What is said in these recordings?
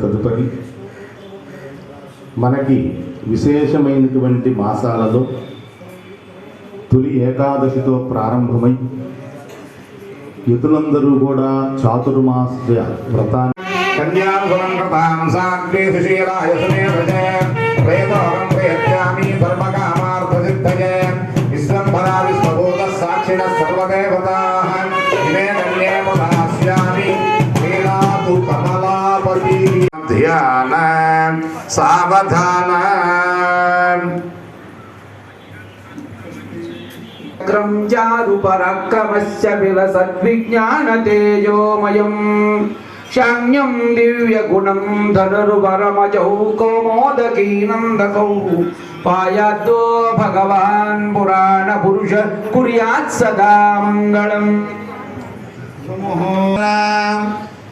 తదుపరి మనకి విశేషమైనటువంటి మాసాలలో తొలి ఏకాదశితో ప్రారంభమై యుతులందరూ కూడా చాతుర్మాస వ్రతాన్ని कन्यासुरङ्कृतां साग्रेषीराय सुनेभृजे प्रेतोऽहं प्रेत्यामि सर्वकामार्थसिद्धये विश्वम्भरा विश्वभूतः साक्षिणः सर्वदेवताः इमे कन्ये मुदास्यामि क्रीडातु कमलापति ध्यान सावधान क्रम चारु पराक्रमस्य विलसद्विज्ञानतेजोमयम् విలసద్విజ్ఞానతేజోమయం శాన్యం దివ్యగుణం ధనుర్వరమజౌ కౌమోదకీనందకౌ. పాయాద్దో భగవాన్ పురాణ పురుష కుర్యాత్ సదా మంగళం.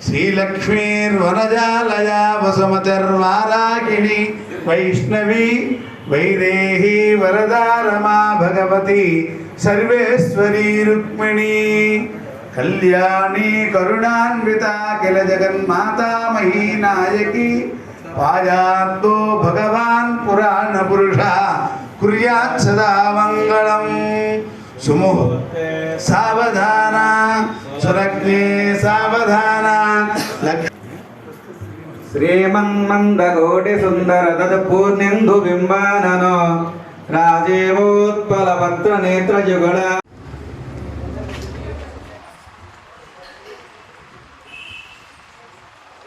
శ్రీలక్ష్మీర్వనజాలయా వసుమతిర్వారాకిణి వైష్ణవి వైదేహి వరదారమా భగవతి. సర్వేశ్వరీ రుక్మిణీ. కళ్యాణి కరుణాన్విత కిల జగన్మాతామహీ నాయకి పాయాత్తో భగవాన్ పురాణ పురుష కుర్యాత్ సదా మంగళం. సుముహ సావధాన సురగ్నే సావధాన. శ్రీమన్మందగోటి సుందర తద పూర్ణిందు బింబానను రాజేవోత్పల పత్ర నేత్ర జుగళ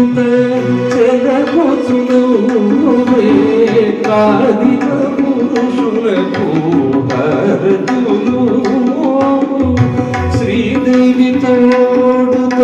తోడుత చెలగొచ్చునువే కాదిన పురుషులకు హరతులు శ్రీదేవి తోడుత